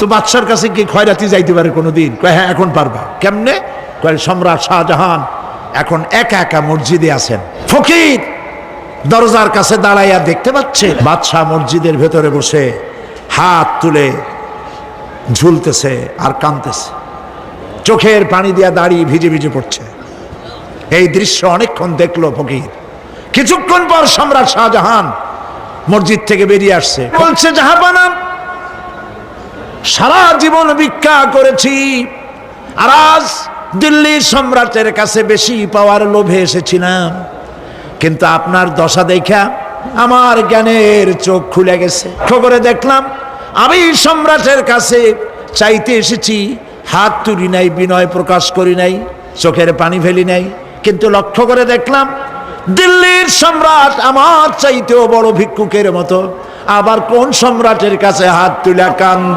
তো বাদশার কাছে কি খয়রাতি যাইতে পারে কোনোদিন? কয় হ্যাঁ এখন পারবা। কেমনে? কয়, সম্রাট শাহজাহান এখন একা একা মসজিদে আছেন। ফকির, দরজার কাছে দাঁড়াইয়া দেখতে পাচ্ছে বাদশাহ মসজিদের ভেতরে বসে হাত তুলে ঝুলতেছে আর কাঁদতেছে। চোখের পানি দিয়া দাঁড়িয়ে ভিজে ভিজে পড়ছে। এই দৃশ্য অনেকক্ষণ দেখল ফকির। কিছুক্ষণ পর সম্রাট শাহজাহান মসজিদ থেকে বেরিয়ে আসছে। বলছে জাহাপানা সারা জীবন ভিক্ষা করেছি। আর আজ দিল্লির সম্রাটের কাছে বেশি পাওয়ার লোভে এসেছিলাম। কিন্তু আপনার দশা দেখা আমার জ্ঞানের চোখ খুলে গেছে। করে দেখলাম, আমি সম্রাটের কাছে চাইতে এসেছি, হাত তুলি নাই, বিনয় প্রকাশ করি নাই, চোখের পানি ফেলি নাই। কিন্তু লক্ষ্য করে দেখলাম, দিল্লির সম্রাট আমার চাইতেও বড় ভিক্ষুকের মতো। আবার কোন সম্রাটের কাছে হাত তুলে কান্দে?